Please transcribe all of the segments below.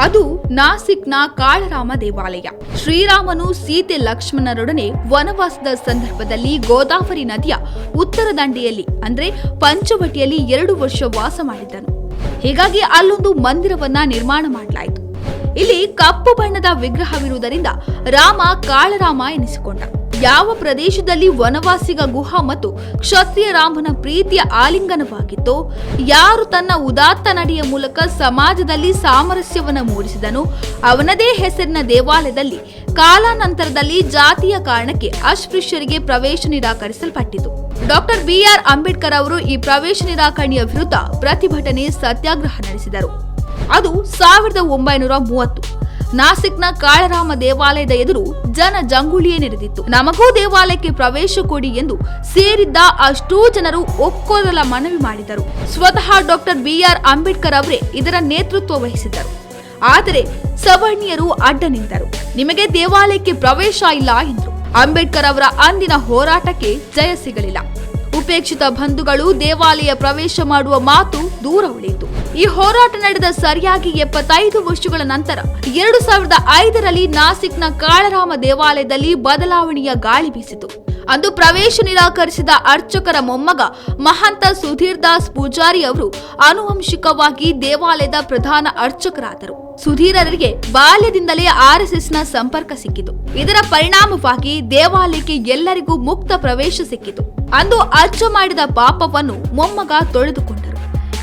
ಅದು ನಾಸಿಕ್ನ ಕಾಳರಾಮ ದೇವಾಲಯ. ಶ್ರೀರಾಮನು ಸೀತೆ ಲಕ್ಷ್ಮಣರೊಡನೆ ವನವಾಸದ ಸಂದರ್ಭದಲ್ಲಿ ಗೋದಾವರಿ ನದಿಯ ಉತ್ತರ ದಂಡೆಯಲ್ಲಿ, ಅಂದ್ರೆ ಪಂಚವಟಿಯಲ್ಲಿ ಎರಡು ವರ್ಷ ವಾಸ ಮಾಡಿದ್ದನು. ಹೀಗಾಗಿ ಅಲ್ಲೊಂದು ಮಂದಿರವನ್ನ ನಿರ್ಮಾಣ ಮಾಡಲಾಯಿತು. ಇಲ್ಲಿ ಕಪ್ಪು ಬಣ್ಣದ ವಿಗ್ರಹವಿರುವುದರಿಂದ ರಾಮ ಕಾಳರಾಮ ಎನಿಸಿಕೊಂಡ. ಯಾವ ಪ್ರದೇಶದಲ್ಲಿ ವನವಾಸಿಗ ಗುಹ ಮತ್ತು ಕ್ಷತ್ರಿಯ ರಾಮನ ಪ್ರೀತಿಯ ಆಲಿಂಗನವಾಗಿತ್ತೋ, ಯಾರು ತನ್ನ ಉದಾತ್ತ ನಡೆಯ ಮೂಲಕ ಸಮಾಜದಲ್ಲಿ ಸಾಮರಸ್ಯವನ್ನು ಮೂಡಿಸಿದನು, ಅವನದೇ ಹೆಸರಿನ ದೇವಾಲಯದಲ್ಲಿ ಕಾಲಾನಂತರದಲ್ಲಿ ಜಾತಿಯ ಕಾರಣಕ್ಕೆ ಅಸ್ಪೃಶ್ಯರಿಗೆ ಪ್ರವೇಶ ನಿರಾಕರಿಸಲ್ಪಟ್ಟಿತು. ಡಾಕ್ಟರ್ ಬಿಆರ್ ಅಂಬೇಡ್ಕರ್ ಅವರು ಈ ಪ್ರವೇಶ ನಿರಾಕರಣೆಯ ವಿರುದ್ಧ ಪ್ರತಿಭಟನೆ ಸತ್ಯಾಗ್ರಹ ನಡೆಸಿದರು. ಅದು ಸಾವಿರದ ಒಂಬೈನೂರ ಮೂವತ್ತು. ನಾಸಿಕ್ನ ಕಾಳರಾಮ ದೇವಾಲಯದ ಎದುರು ಜನ ಜಂಗುಳಿಯೇ ನೆರೆದಿತ್ತು. ನಮಗೂ ದೇವಾಲಯಕ್ಕೆ ಪ್ರವೇಶ ಕೊಡಿ ಎಂದು ಸೇರಿದ್ದ ಅಷ್ಟೂ ಜನರು ಒಕ್ಕೊರಲ ಮನವಿ ಮಾಡಿದರು. ಸ್ವತಃ ಡಾಕ್ಟರ್ ಬಿಆರ್ ಅಂಬೇಡ್ಕರ್ ಅವರೇ ಇದರ ನೇತೃತ್ವ ವಹಿಸಿದ್ದರು. ಆದರೆ ಸವರ್ಣಿಯರು ಅಡ್ಡ ನಿಂತರು. ನಿಮಗೆ ದೇವಾಲಯಕ್ಕೆ ಪ್ರವೇಶ ಇಲ್ಲ ಎಂದರು. ಅಂಬೇಡ್ಕರ್ ಅವರ ಅಂದಿನ ಹೋರಾಟಕ್ಕೆ ಜಯ ಸಿಗಲಿಲ್ಲ. ಉಪೇಕ್ಷಿತ ಬಂಧುಗಳು ದೇವಾಲಯ ಪ್ರವೇಶ ಮಾಡುವ ಮಾತು ದೂರ ಉಳಿಯಿತು. ಈ ಹೋರಾಟ ನಡೆದ ಸರಿಯಾಗಿ ಎಪ್ಪತ್ತೈದು ವರ್ಷಗಳ ನಂತರ ಎರಡು ಸಾವಿರದ ಐದರಲ್ಲಿ ನಾಸಿಕ್ನ ಕಾಳರಾಮ ದೇವಾಲಯದಲ್ಲಿ ಬದಲಾವಣೆಯ ಗಾಳಿ ಬೀಸಿತು. ಅಂದು ಪ್ರವೇಶ ನಿರಾಕರಿಸಿದ ಅರ್ಚಕರ ಮೊಮ್ಮಗ ಮಹಂತ ಸುಧೀರ್ ದಾಸ್ ಪೂಜಾರಿ ಅವರು ಆನುವಂಶಿಕವಾಗಿ ದೇವಾಲಯದ ಪ್ರಧಾನ ಅರ್ಚಕರಾದರು. ಸುಧೀರರಿಗೆ ಬಾಲ್ಯದಿಂದಲೇ ಆರ್ಎಸ್ಎಸ್ನ ಸಂಪರ್ಕ ಸಿಕ್ಕಿತು. ಇದರ ಪರಿಣಾಮವಾಗಿ ದೇವಾಲಯಕ್ಕೆ ಎಲ್ಲರಿಗೂ ಮುಕ್ತ ಪ್ರವೇಶ ಸಿಕ್ಕಿತು. ಅಂದು ಅರ್ಚ ಮಾಡಿದ ಪಾಪವನ್ನು ಮೊಮ್ಮಗ ತೊಳೆದುಕೊಂಡರು.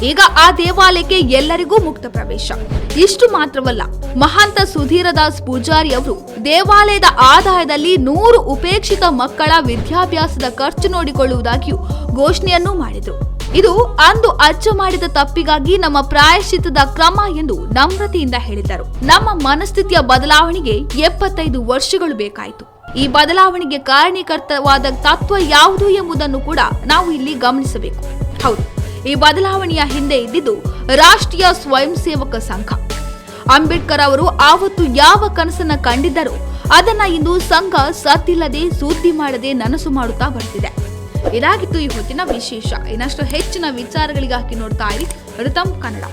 ಈಗ ಆ ದೇವಾಲಯಕ್ಕೆ ಎಲ್ಲರಿಗೂ ಮುಕ್ತ ಪ್ರವೇಶ. ಇಷ್ಟು ಮಾತ್ರವಲ್ಲ, ಮಹಾಂತ ಸುಧೀರದಾಸ್ ಪೂಜಾರಿ ಅವರು ದೇವಾಲಯದ ಆದಾಯದಲ್ಲಿ ನೂರು ಉಪೇಕ್ಷಿತ ಮಕ್ಕಳ ವಿದ್ಯಾಭ್ಯಾಸದ ಖರ್ಚು ನೋಡಿಕೊಳ್ಳುವುದಾಗಿಯೂ ಘೋಷಣೆಯನ್ನು ಮಾಡಿದರು. ಇದು ಅಂದು ಅಚ್ಚ ಮಾಡಿದ ತಪ್ಪಿಗಾಗಿ ನಮ್ಮ ಪ್ರಾಯಶ್ಚಿತ್ತದ ಕ್ರಮ ಎಂದು ನಮ್ರತೆಯಿಂದ ಹೇಳಿದರು. ನಮ್ಮ ಮನಸ್ಥಿತಿಯ ಬದಲಾವಣೆಗೆ ಎಪ್ಪತ್ತೈದು ವರ್ಷಗಳು ಬೇಕಾಯಿತು. ಈ ಬದಲಾವಣೆಗೆ ಕಾರಣೀಕರ್ತವಾದ ತತ್ವ ಯಾವುದು ಎಂಬುದನ್ನು ಕೂಡ ನಾವು ಇಲ್ಲಿ ಗಮನಿಸಬೇಕು. ಹೌದು. ಈ ಬದಲಾವಣೆಯ ಹಿಂದೆ ಇದ್ದಿದ್ದು ರಾಷ್ಟ್ರೀಯ ಸ್ವಯಂ ಸೇವಕ ಸಂಘ. ಅಂಬೇಡ್ಕರ್ ಅವರು ಆವತ್ತು ಯಾವ ಕನಸನ್ನ ಕಂಡಿದ್ದರೂ ಅದನ್ನ ಇಂದು ಸಂಘ ಸತ್ತಿಲ್ಲದೆ ಸುದ್ದಿ ಮಾಡದೆ ನನಸು ಮಾಡುತ್ತಾ ಬರ್ತಿದೆ. ಇದಾಗಿತ್ತು ಈ ಹೊತ್ತಿನ ವಿಶೇಷ. ಇನ್ನಷ್ಟು ಹೆಚ್ಚಿನ ವಿಚಾರಗಳಿಗಾಗಿ ನೋಡ್ತಾ ಇರಿ ಋತಂ ಕನ್ನಡ.